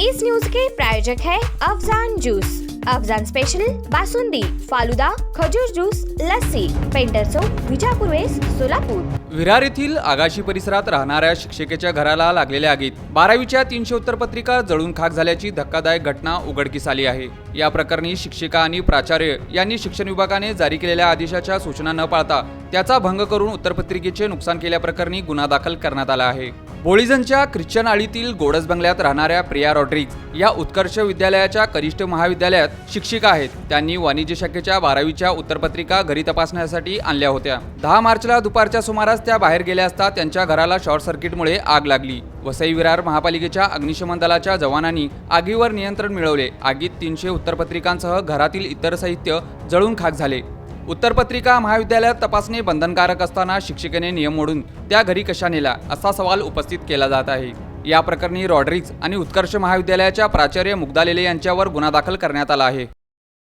इस news के प्रायोजक है अफजान जूस। अफजान स्पेशल बासुंदी फालुदा खजूर ज्यूस लस्सी पेंटर चौक विजापूर सोलापूर। विरार येथील आगाशी परिसरात राहणाऱ्या शिक्षिकेच्या घराला लागलेल्या आगीत बारावीच्या तीनशे उत्तरपत्रिका जळून खाक झाल्याची धक्कादायक घटना उघडकीस आली आहे. या प्रकरणी शिक्षिका आणि प्राचार्य यांनी शिक्षण विभागाने जारी केलेल्या आदेशाच्या सूचना न पाळता त्याचा भंग करून उत्तरपत्रिकेचे नुकसान केल्याप्रकरणी गुन्हा दाखल करण्यात आला आहे. बोळीजनच्या ख्रिश्चन आळीतील गोडस बंगल्यात राहणाऱ्या प्रिया रॉड्रिक्स या उत्कर्ष विद्यालयाच्या कनिष्ठ महाविद्यालयात शिक्षिका आहेत. त्यांनी वाणिज्य शाखेच्या बारावीच्या उत्तरपत्रिका घरी तपासण्यासाठी आणल्या होत्या. दहा मार्चला दुपारच्या सुमारास त्या बाहेर गेल्या असता त्यांच्या घराला शॉर्ट सर्किटमुळे आग लागली. वसई विरार महापालिकेच्या अग्निशमन दलाच्या जवानांनी आगीवर नियंत्रण मिळवले. आगीत तीनशे उत्तरपत्रिकांसह घरातील इतर साहित्य जळून खाक झाले. उत्तरपत्रिका महाविद्यालयात तपासणी बंधनकारक असताना शिक्षिकेने नियम मोडून त्या घरी कशा नेला असा सवाल उपस्थित केला जात आहे. या प्रकरणी रॉड्रिक्स आणि उत्कर्ष महाविद्यालयाच्या प्राचार्य मुग्धालेले यांच्यावर गुन्हा दाखल करण्यात आला आहे.